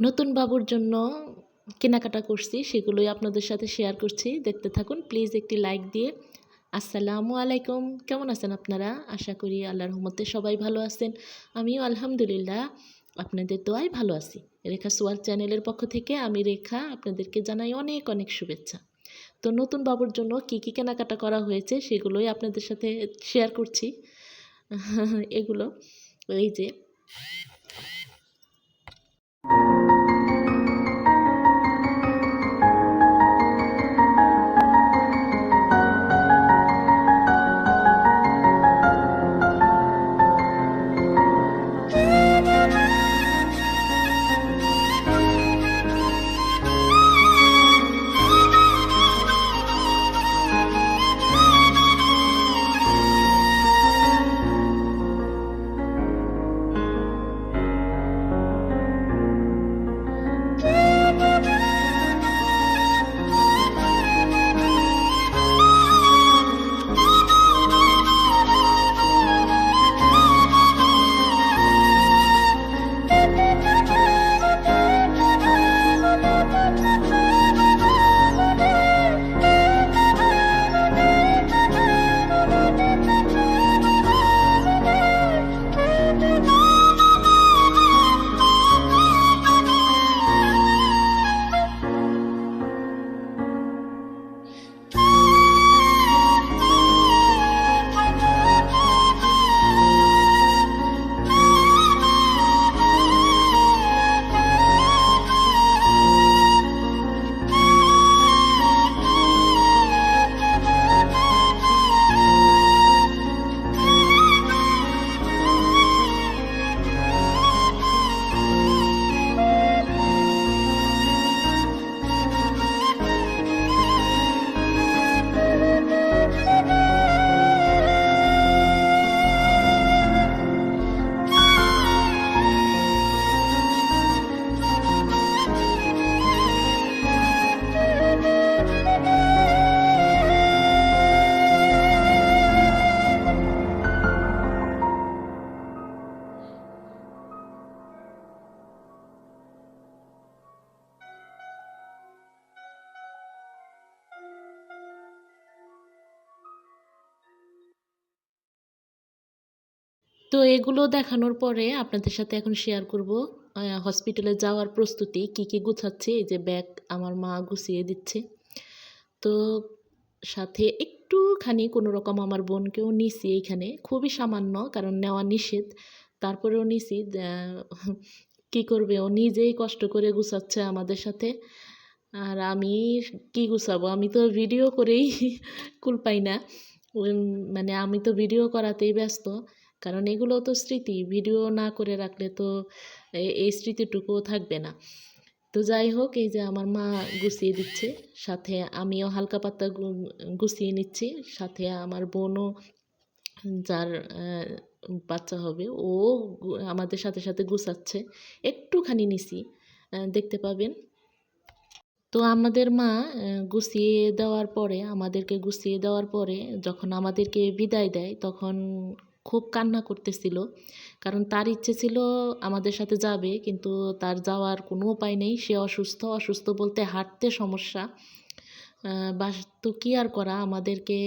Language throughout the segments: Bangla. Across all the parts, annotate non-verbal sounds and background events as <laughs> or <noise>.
নতুন বাবুর জন্য কেনাকাটা করছি, সেগুলোই আপনাদের সাথে শেয়ার করছি। দেখতে থাকুন প্লিজ একটি লাইক দিয়ে। আসসালামু আলাইকুম, কেমন আছেন আপনারা? আশা করি আল্লাহর রহমতে সবাই ভালো আছেন। আমিও আলহামদুলিল্লাহ, আপনাদের দোয়াই ভালো আছি। রেখা সোয়াল চ্যানেলের পক্ষ থেকে আমি রেখা আপনাদেরকে জানাই অনেক অনেক শুভেচ্ছা। তো নতুন বাবুর জন্য কি কি কেনাকাটা করা হয়েছে, সেগুলোই আপনাদের সাথে শেয়ার করছি। <laughs> এগুলো, এই যে। তো এগুলো দেখানোর পরে আপনাদের সাথে এখন শেয়ার করব হসপিটালে যাওয়ার প্রস্তুতি, কি কি গুছাচ্ছে, এই যে ব্যাগ আমার মা গুছিয়ে দিচ্ছে। তো সাথে একটুখানি কোনো রকম আমার বোনকেও নিছি এইখানে খুবই সামান্য, কারণ নেওয়া নিষেধ। তারপরেও নিছি কি করবে, ও নিজেই কষ্ট করে গুছাচ্ছে আমাদের সাথে। আর আমি কি গুছাবো, আমি তো ভিডিও করেই কুল পাই না। মানে আমি তো ভিডিও করাতেই ব্যস্ত। কারণ এগুলো তো স্মৃতি ভিডিও না করে রাখলে তো এই স্মৃতিটুকুও থাকবে না। তো যাই হোক, এই যে আমার মা গুছিয়ে দিচ্ছে, সাথে আমিও হালকা পাত্তা গুছিয়ে নিচ্ছি, সাথে আমার বোনও, যার বাচ্চা হবে, ও আমাদের সাথে সাথে গুছাচ্ছে, একটুখানি নিছি দেখতে পাবেন। তো আমাদের মা গুছিয়ে দেওয়ার পরে, আমাদেরকে গুছিয়ে দেওয়ার পরে, যখন আমাদেরকে বিদায় দেয়, তখন খুব কান্না করতেছিল। কারণ তার ইচ্ছে ছিল আমাদের সাথে যাবে, কিন্তু তার যাওয়ার কোনো উপায় নেই। সে অসুস্থ অসুস্থ বলতে হাঁটতে সমস্যা। বাস, তো কী আর করা? আমাদেরকে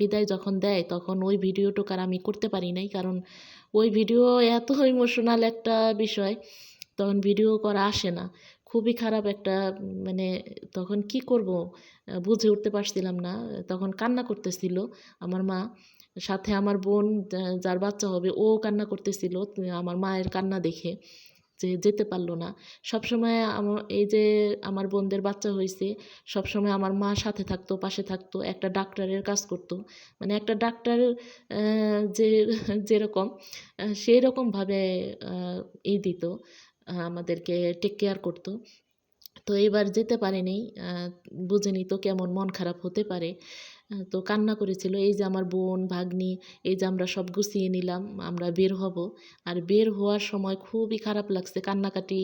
বিদায় যখন দেয়, তখন ওই ভিডিওটুকু আর আমি করতে পারি নাই। কারণ ওই ভিডিও এত ইমোশনাল একটা বিষয়, তখন ভিডিও করা আসে না। খুবই খারাপ একটা মানে তখন কি করব? বুঝে উঠতে পারছিলাম না। তখন কান্না করতেছিল আমার মা। সাথে আমার বোন যার বাচ্চা হবে, ও কান্না করতেছিল আমার মায়ের কান্না দেখে যে যেতে পারল না। সবসময় আমার এই যে আমার বোনদের বাচ্চা হয়েছে সবসময় আমার মা সাথে থাকতো, পাশে থাকতো, একটা ডাক্তারের কাজ করতো। মানে একটা ডাক্তার যে, যেরকম সেই রকমভাবে এই দিত আমাদেরকে টেক কেয়ার করতো। তো এবার যেতে পারেনি বুঝে তো কেমন মন খারাপ হতে পারে। তো কান্না করেছিল, এই যে আমার বোন, ভাগ্নি, এই যে আমরা সব গুছিয়ে নিলাম, আমরা বের হব। আর বের হওয়ার সময় খুবই খারাপ লাগছে, কান্নাকাটি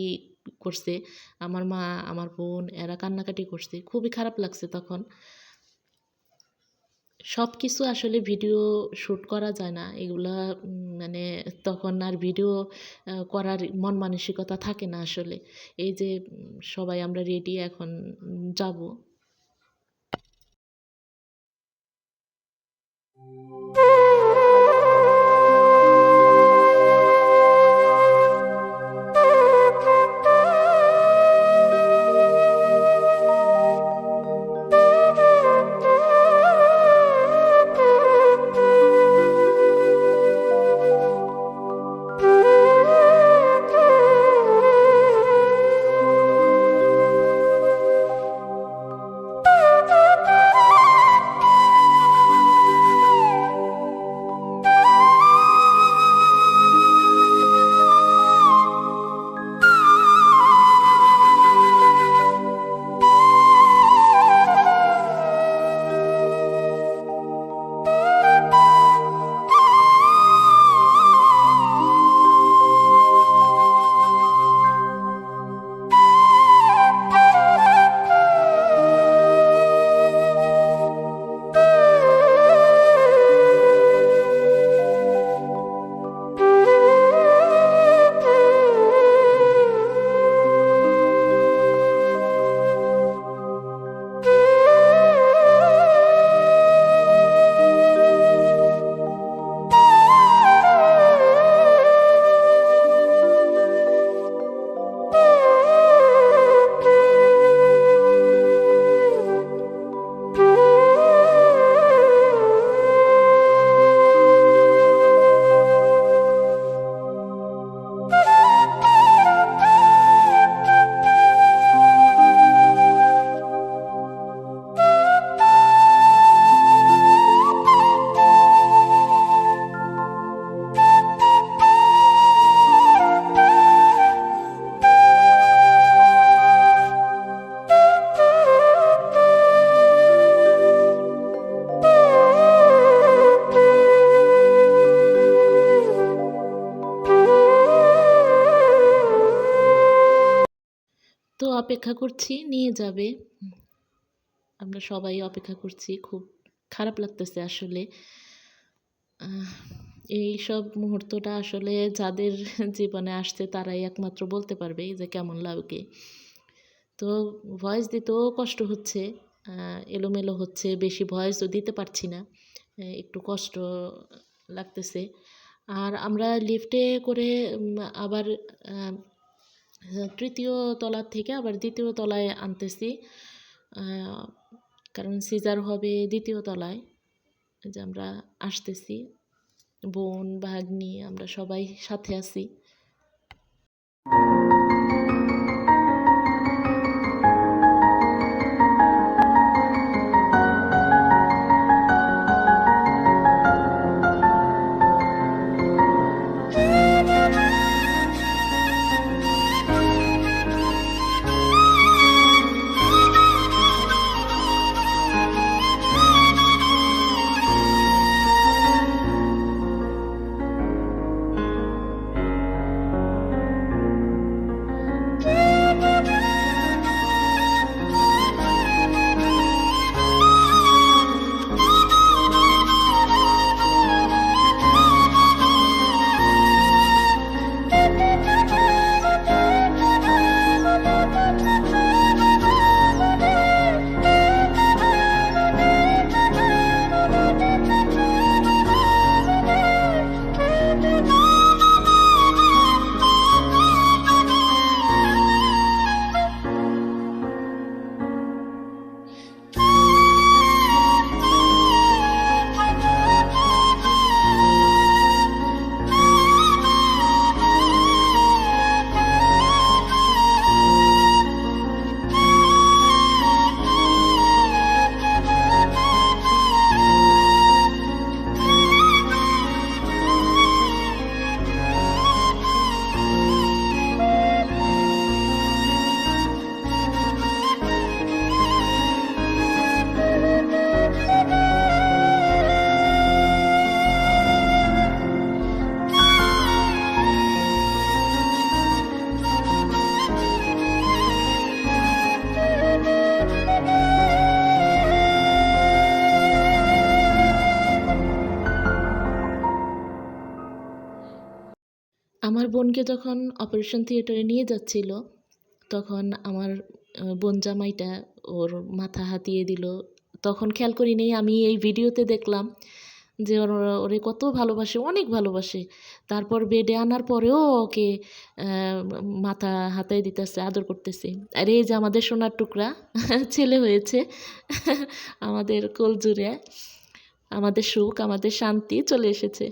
করছে। আমার মা, আমার বোন, এরা কান্নাকাটি করছে, খুবই খারাপ লাগছে তখন। সব কিছু আসলে ভিডিও শ্যুট করা যায় না, এগুলা মানে তখন আর ভিডিও করার মন মানসিকতা থাকে না আসলে। এই যে সবাই আমরা রেডি এখন যাব। তো অপেক্ষা করছি, নিয়ে যাবে। আমরা সবাই অপেক্ষা করছি, খুব খারাপ লাগতেছে আসলে। এই সব মুহূর্তটা আসলে যাদের জীবনে আসছে তারাই একমাত্র বলতে পারবে যে কেমন লাগে। তো ভয়েস দিতেও কষ্ট হচ্ছে এলোমেলো হচ্ছে, বেশি ভয়েসও দিতে পারছি না একটু কষ্ট লাগতেছে। আর আমরা লিফটে করে আবার তৃতীয় তলার থেকে আবার দ্বিতীয় তলায় আনতেছি। কারণ সিজার হবে দ্বিতীয় তলায়। যে আমরা আসতেছি, বোন, ভাগ্নি, আমরা সবাই সাথে আছি। বোনকে যখন অপারেশন থিয়েটারে নিয়ে যাচ্ছিল, তখন আমার বোন জামাইটা ওর মাথা হাতিয়ে দিল। তখন খেয়াল করি নেই আমি এই ভিডিওতে দেখলাম যে ওর কত ভালোবাসে, অনেক ভালোবাসে। তারপর বেডে আনার পরেও ওকে মাথা হাতায় দিতেছে, আদর করতেছে। আর এই যে আমাদের সোনার টুকরা, <laughs> ছেলে হয়েছে, <laughs> আমাদের কোল জুড়ে আমাদের সুখ, আমাদের শান্তি চলে এসেছে।